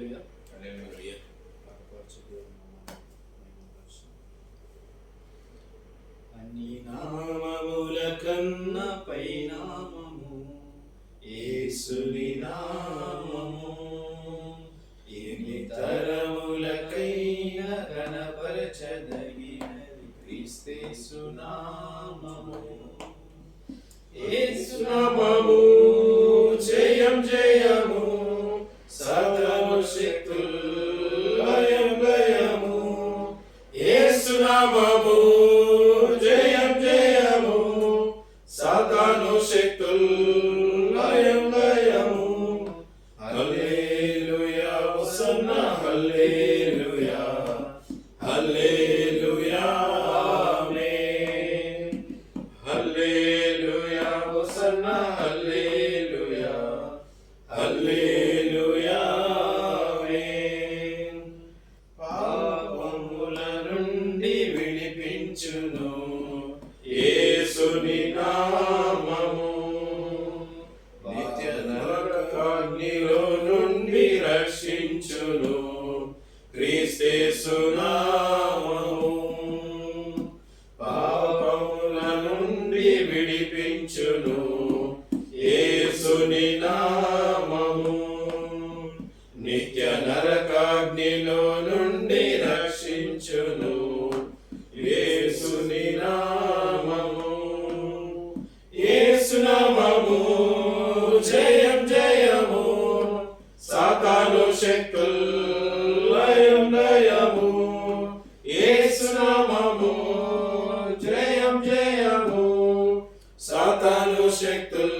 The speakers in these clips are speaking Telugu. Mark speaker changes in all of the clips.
Speaker 1: హల్లెలూయా
Speaker 2: హల్లెలూయా.
Speaker 1: అన్ని
Speaker 2: నామముల కన్న పైనామము యేసుని నామము ఎన్ని తరములకైన గణపరచదగినది క్రీస్తేసు నామము యేసు నామము జయం జయము నుండి విడిపించును. యేసుని నా రక్షించును క్రీస్తేసు నామము. పాపముల నుండి విడిపించును యేసుని నామము. నిత్య నరకాగ్నిలో సాతాను శక్తుల్ జయం జయము. సాతాను శక్తుల్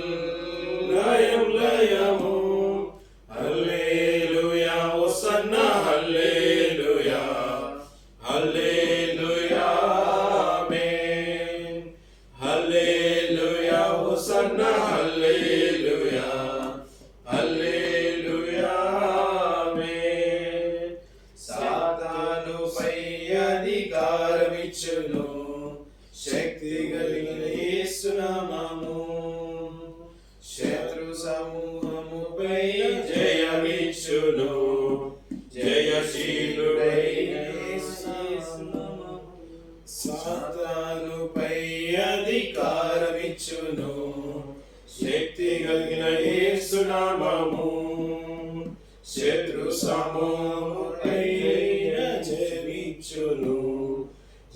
Speaker 2: కలిగిన ఏసునామము శత్రు సమూహముపై జయించును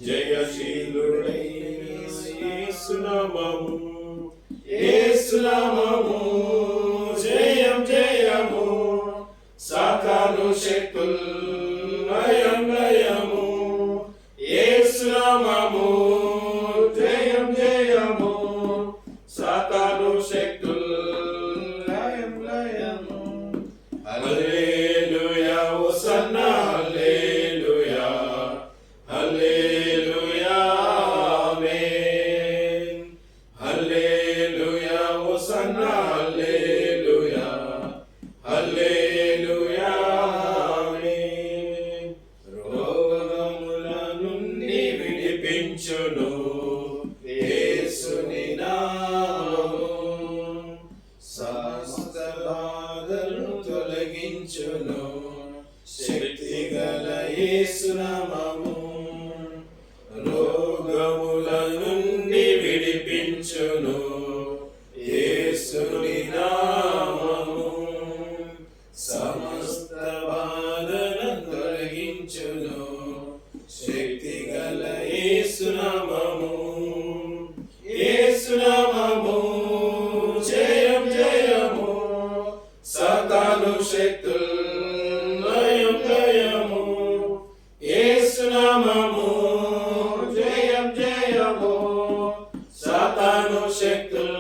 Speaker 2: జయశీలుడైన ఏసునామము యేసునామము జయం జయము. సకలు శక్తులు గల యేసునామము రోగముల నుండి విడిపించును. యేసుని నామము. సమస్త బాధన తొలగించును. శక్తి గల యేసునామము సాతాను శక్తుల్